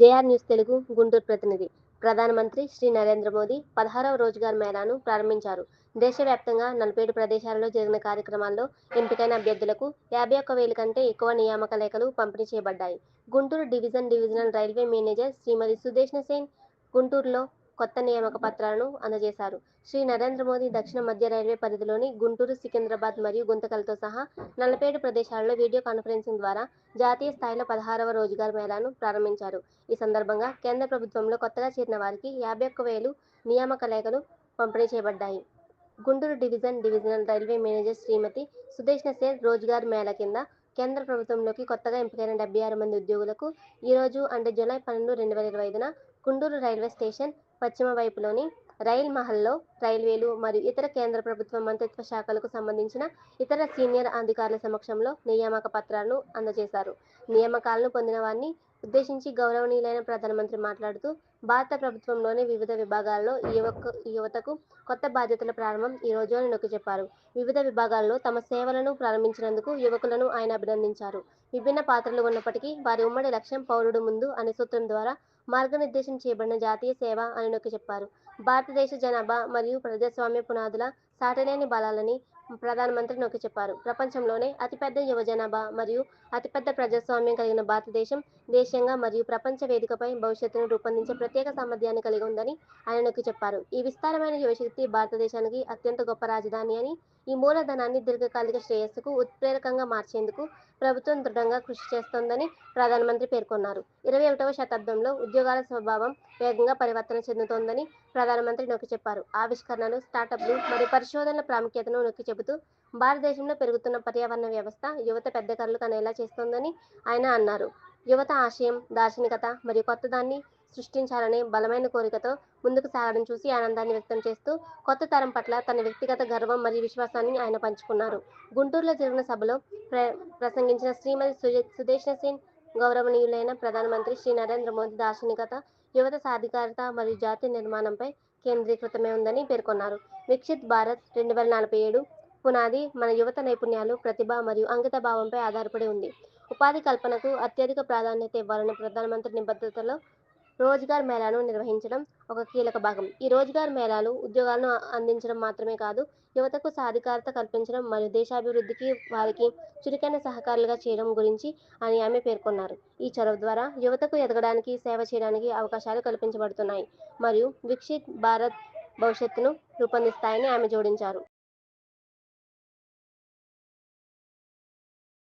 JR news Telugu Guntur ప్రతినిధి. ప్రధానమంత్రి శ్రీ నరేంద్ర మోదీ పదహారవ రోజ్గార్ మేళాను ప్రారంభించారు. దేశవ్యాప్తంగా నలభై ఏడు ప్రదేశాలలో జరిగిన కార్యక్రమాల్లో ఎంపికైన అభ్యర్థులకు యాభై ఒక్క వేల కంటే ఎక్కువ నియామక లేఖలు పంపిణీ చేయబడ్డాయి. Guntur division divisional railway manager Shrimati Sudeshna Sen గుంటూరులో కొత్త నియామక పత్రాలను అందజేశారు. శ్రీ నరేంద్ర మోదీ దక్షిణ మధ్య రైల్వే పరిధిలోని గుంటూరు సికింద్రాబాద్ మరియు గుంతకల్తో సహా నలభై ప్రదేశాల్లో ప్రదేశాలలో వీడియో కాన్ఫరెన్సింగ్ ద్వారా జాతీయ స్థాయిలో పదహారవ రోజుగారు మేళాను ప్రారంభించారు. ఈ సందర్భంగా కేంద్ర ప్రభుత్వంలో కొత్తగా చేరిన వారికి యాభై ఒక్క వేలు నియామక లేఖలు పంపిణీ చేయబడ్డాయి. Guntur division divisional railway manager Shrimati Sudeshna Sen Rozgar Mela కింద కేంద్ర ప్రభుత్వంలోకి కొత్తగా ఎంపికైన డెబ్బై ఆరు మంది ఉద్యోగులకు ఈరోజు అంటే జూలై పన్నెండు రెండు వేల ఇరవై ఐదున కుండూరు రైల్వే స్టేషన్ పశ్చిమ వైపులోని రైల్ మహల్లో రైల్వేలు మరియు ఇతర కేంద్ర ప్రభుత్వ మంత్రిత్వ శాఖలకు సంబంధించిన ఇతర సీనియర్ అధికారుల సమక్షంలో నియామక పత్రాలను అందజేశారు. నియామకాలను పొందిన వారిని ఉద్దేశించి గౌరవనీయులైన ప్రధానమంత్రి మాట్లాడుతూ భారత ప్రభుత్వంలోని వివిధ విభాగాల్లో యువకు యువతకు కొత్త బాధ్యతల ప్రారంభం ఈ రోజు అని నొక్కి చెప్పారు. వివిధ విభాగాల్లో తమ సేవలను ప్రారంభించినందుకు యువకులను ఆయన అభినందించారు. విభిన్న పాత్రలు ఉన్నప్పటికీ వారి ఉమ్మడి లక్ష్యం పౌరుడు ముందు అనే సూత్రం ద్వారా మార్గనిర్దేశం చేయబడిన జాతీయ సేవ అని నొక్కి చెప్పారు. భారతదేశ జనాభా మరియు ప్రజాస్వామ్య పునాదుల సాటలేని బలాలని ప్రధానమంత్రి నొక్కి చెప్పారు. ప్రపంచంలోనే అతిపెద్ద యువ జనాభా మరియు అతిపెద్ద ప్రజాస్వామ్యం కలిగిన భారతదేశం దేశంగా మరియు ప్రపంచ వేదికపై భవిష్యత్తును రూపొందించే ప్రత్యేక సామర్థ్యాన్ని కలిగి ఉందని ఆయన నొక్కి చెప్పారు. ఈ విస్తారమైన యువశక్తి భారతదేశానికి అత్యంత గొప్ప రాజధాని అని ఈ మూలధనాన్ని దీర్ఘకాలిక శ్రేయస్సుకు ఉత్ప్రేరకంగా మార్చేందుకు ప్రభుత్వం దృఢంగా కృషి చేస్తోందని ప్రధానమంత్రి పేర్కొన్నారు. ఇరవై ఒకటవ శతాబ్దంలో ఉద్యోగాల స్వభావం వేగంగా పరివర్తన చెందుతోందని ప్రధానమంత్రి నొక్కి చెప్పారు. ఆవిష్కరణలు స్టార్టప్లు మరియు పరిశోధనల ప్రాముఖ్యతను నొక్కి చెబుతూ భారతదేశంలో పెరుగుతున్న పర్యావరణ వ్యవస్థ యువత పెద్ద కళ్ళు కనేలా చేస్తోందని ఆయన అన్నారు. యువత ఆశయం దార్శనికత మరియు కొత్తదాన్ని సృష్టించాలనే బలమైన కోరికతో ముందుకు సాగడం చూసి ఆనందాన్ని వ్యక్తం చేస్తూ కొత్త తరం పట్ల తన వ్యక్తిగత గర్వం మరియు విశ్వాసాన్ని ఆయన పంచుకున్నారు. గుంటూరులో జరిగిన సభలో ప్ర ప్రసంగించిన శ్రీమతి సుజ సేన్ గౌరవనీయులైన ప్రధానమంత్రి శ్రీ నరేంద్ర మోదీ దార్శనికత యువత సాధికారత మరియు జాతీయ నిర్మాణంపై కేంద్రీకృతమే ఉందని పేర్కొన్నారు. విక్షిత్ భారత్ రెండు వేల నలభై ఏడు పునాది మన యువత నైపుణ్యాలు ప్రతిభ మరియు అంకిత భావంపై ఆధారపడి ఉంది. ఉపాధి కల్పనకు అత్యధిక ప్రాధాన్యత ఇవ్వాలని ప్రధానమంత్రి నిబద్ధతలో రోజ్గార్ మేళాను నిర్వహించడం ఒక కీలక భాగం. ఈ రోజ్గార్ మేళాలు ఉద్యోగాలను అందించడం మాత్రమే కాదు యువతకు సాధికారత కల్పించడం మరియు దేశాభివృద్ధికి వారికి చురుకైన సహకారులుగా చేయడం గురించి అని ఆమె పేర్కొన్నారు. ఈ చొరవ ద్వారా యువతకు ఎదగడానికి సేవ చేయడానికి అవకాశాలు కల్పించబడుతున్నాయి మరియు విక్షిత్ భారత్ భవిష్యత్తును రూపొందిస్తాయని ఆమె జోడించారు.